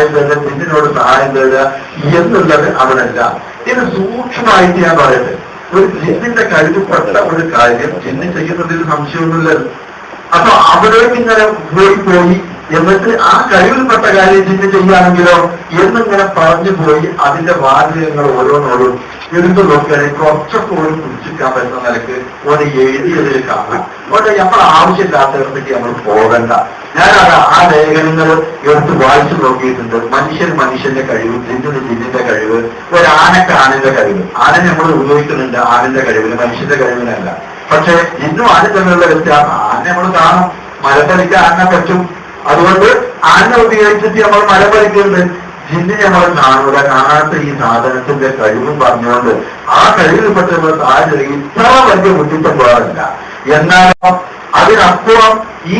സഹായം പിന്നിനോട് സഹായം തേടുക എന്നുള്ളത് അവനല്ല. ഇത് സൂക്ഷ്മമായിട്ട് ഞാൻ പറയട്ടെ. ഒരു ജിന്നിന്റെ കഴിവപ്പെട്ട ഒരു കാര്യം ജിന്ന് ചെയ്യുന്നതിൽ സംശയമൊന്നുമില്ലല്ലോ അപ്പൊ അവിടേക്ക് ഇങ്ങനെ പോയി പോയി എന്നിട്ട് ആ കഴിവിൽപ്പെട്ട കാര്യം ജിന്ന് ചെയ്യുകയാണെങ്കിലോ എന്നിങ്ങനെ പറഞ്ഞു പോയി അതിന്റെ വാചകങ്ങൾ ഓരോന്നോടും എടുത്തു നോക്കുകയാണെങ്കിൽ കുറച്ചൊക്കെ ഒരു കുടിച്ചിരിക്കാൻ പറ്റുന്ന നിലയ്ക്ക് ഒരു എഴുതിയതിൽ കാണാം അതുകൊണ്ട് നമ്മൾ ആവശ്യമില്ലാത്തടത്തേക്ക് നമ്മൾ പോകണ്ട. ഞാൻ ആ- ലേഖനങ്ങൾ എടുത്ത് വായിച്ചു നോക്കിയിട്ടുണ്ട്. മനുഷ്യൻ മനുഷ്യന്റെ കഴിവ് ജിന്നിന് ജിന്നിന്റെ കഴിവ് ഒരു ആനക്ക് ആനന്റെ കഴിവ്. ആന നമ്മൾ ഉപയോഗിക്കുന്നുണ്ട് ആനന്റെ കഴിവിന് മനുഷ്യന്റെ കഴിവിനല്ല. പക്ഷെ ഇന്നും ആന തമ്മിലുള്ള വ്യത്യാസം. ആന നമ്മൾ കാണും. മലപ്പണിക്ക് ആന പറ്റും. അതുകൊണ്ട് ആന ഉപയോഗിച്ചിട്ട് നമ്മൾ മരപ്പലിക്കുന്നുണ്ട് ജിന്നിനെ നമ്മൾ കാണൂല കാണാത്ത ഈ സാധനത്തിന്റെ കഴിവും പറഞ്ഞുകൊണ്ട് ആ കഴിവിൽപ്പെട്ട സാഹചര്യം ഇത്ര വലിയ ബുദ്ധിപ്പെടാറില്ല എന്നാലോ അതിനപ്പുറം ഈ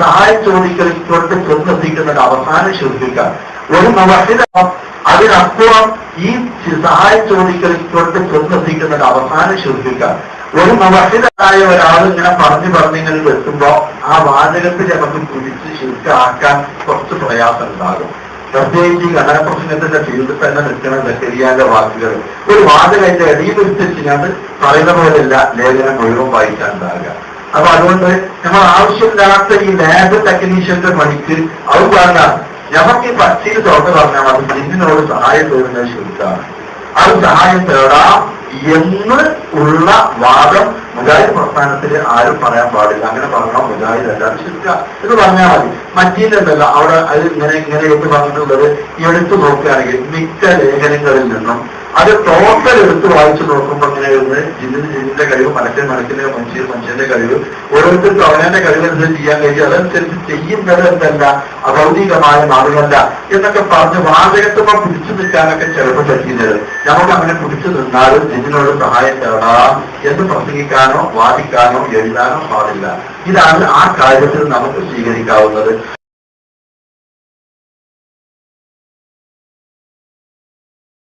സഹായം ചോദിക്കൽ കൊണ്ട് അവസാനം ശ്രദ്ധിക്കാം. ഒരു മഹിതം അതിനപ്പുറം ഈ സഹായം ചോദിക്കൽ കൊണ്ട് അവസാനം ശ്രദ്ധിക്കാം. ഒരു മുവഹിദായ ഒരാൾ ഇങ്ങനെ പറഞ്ഞു പറഞ്ഞിങ്ങനെ എത്തുമ്പോ ആ വാചകത്തിൽ നമുക്ക് പിടിച്ച് ശുദ്ധാക്കാൻ കുറച്ച് പ്രയാസം ഉണ്ടാകും. പ്രത്യേകിച്ച് ഈ ഘടകപ്രസംഗത്തിന്റെ ഫീൽഡിൽ തന്നെ നിൽക്കുന്ന ബക്കരിയാന്റെ വാക്കുകൾ. ഒരു ഇടയിൽ വെച്ചിട്ട് പറയുന്ന പോലെയല്ല ലേഖനം മുഴുവൻ വായിക്കാൻ ഉണ്ടാകുക അപ്പൊ അതുകൊണ്ട് നമ്മൾ ആവശ്യമില്ലാത്ത ഈ ലാബ് ടെക്നീഷ്യന്റെ പണിക്ക് അത് പറഞ്ഞ നമുക്ക് ഈ പച്ചയിൽ തുറന്നു പറഞ്ഞാൽ അത് ജിന്നിനോട് സഹായം തേടുന്നത് ശുദ്ധാണ് അത് സഹായം തേടാം എന്ന് ഉള്ള വാദം മുജാഹിദ് പ്രസ്ഥാനത്തിൽ ആരും പറയാൻ പാടില്ല. അങ്ങനെ പറഞ്ഞാൽ മുജാഹിദ് അല്ല. ശുദ്ധ എന്ന് പറഞ്ഞാൽ മതി. മറ്റീലല്ല അവിടെ അത് ഇങ്ങനെ ഇങ്ങനെ എടുത്ത് പറഞ്ഞിട്ടുള്ളത് എടുത്തു നോക്കുകയാണെങ്കിൽ മിക്ക ലേഖനങ്ങളിൽ നിന്നും അത് ടോട്ടൽ എടുത്ത് വായിച്ചു നോക്കുമ്പോൾ ഇങ്ങനെ ജിന്നിന് ജിന്നിന്റെ കഴിവ് മനസ്സിന് മനസ്സിന്റെ മനുഷ്യ മനുഷ്യന്റെ കഴിവ് ഓരോരുത്തർക്കും കഴിവ് കഴിവനുസരിച്ച് ചെയ്യാൻ കഴിയും. അതനുസരിച്ച് ചെയ്യുന്നത് എന്തല്ല അഭൗതികമായ മാറുകല്ല എന്നൊക്കെ പറഞ്ഞ് വാചകത്വം പിടിച്ചു നിൽക്കാനൊക്കെ ചിലപ്പോൾ പറ്റുന്നത് നമുക്ക് അങ്ങനെ പിടിച്ചു നിന്നാലും ജിന്നിനോട് സഹായം തേടാം എന്ന് പ്രസംഗിക്കാനോ വാദിക്കാനോ എഴുതാനോ പാടില്ല. ഇതാണ് ആ കാര്യത്തിൽ നമുക്ക് സ്വീകരിക്കാവുന്നത്.